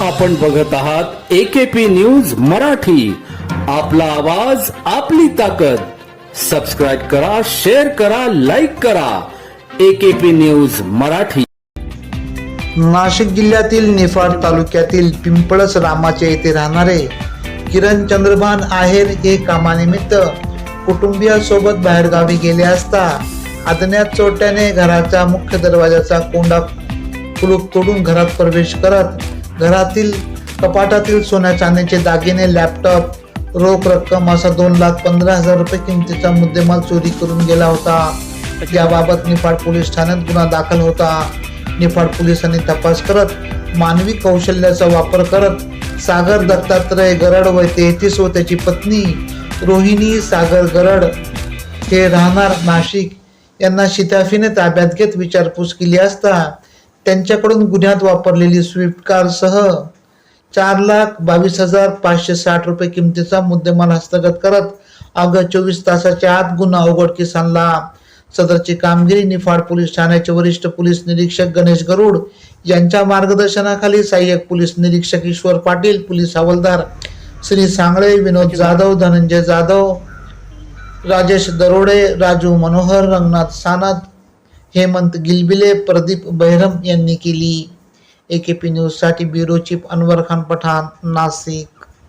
आपण बघत आहात एकेपी न्यूज मराठी. आपला आवाज आपली ताकद. सबस्क्राईब करा शेअर करा लाईक करा. AKP news Marathi. नाशिक जिल्ह्यातील निफाड तालुक्यातील पिंपळस रामाचे येथे राहणारे किरण चंद्रभान आहेर हे कामानिमित्त कुटुंबियासोबत बाहेरगावी गेले असता अज्ञात चोट्याने घराच्या मुख्य दरवाजाचा कोंडा कुलूप तोडून घरात प्रवेश करत घरातील कपाटातील सोन्या चांदीचे दागिने लॅपटॉप रोख रक्कम असा दोन लाख पंधरा हजार रुपये किमतीचा मुद्देमाल चोरी करून गेला होता. याबाबत निफाड पोलीस ठाण्यात गुन्हा दाखल होता. निफाड पोलिसांनी तपास करत मानवी कौशल्याचा वापर करत सागर दत्तात्रय गरड व तेहतीस व त्याची पत्नी रोहिणी सागर गरड हे राहणार नाशिक. यांना शिताफीने ताब्यात घेत विचारपूस केली असता त्यांच्याकडून गुन्ह्यात वापरलेली स्विफ्ट कारसह चार लाख बावीस हजार पाचशे साठ रुपये किमतीचा मुद्देमाल हस्तगत करत अवघ्या चोवीस तासाच्या आत गुन्हा उघडकीस आणला सदरची कामगिरी निफाड पोलीस ठाण्याचे वरिष्ठ पोलीस निरीक्षक गणेश गरुड यांच्या मार्गदर्शनाखाली सहाय्यक पोलीस निरीक्षक ईश्वर पाटील पोलीस हवालदार श्री सांगळे विनोद जाधव धनंजय जाधव राजेश दरोडे राजू मनोहर रंगनाथ सानत हेमंत गिलबिले प्रदीप बहिरम यांनी केली. ए के पी न्यूजसाठी ब्युरो चीफ अनवर खान पठाण नाशिक.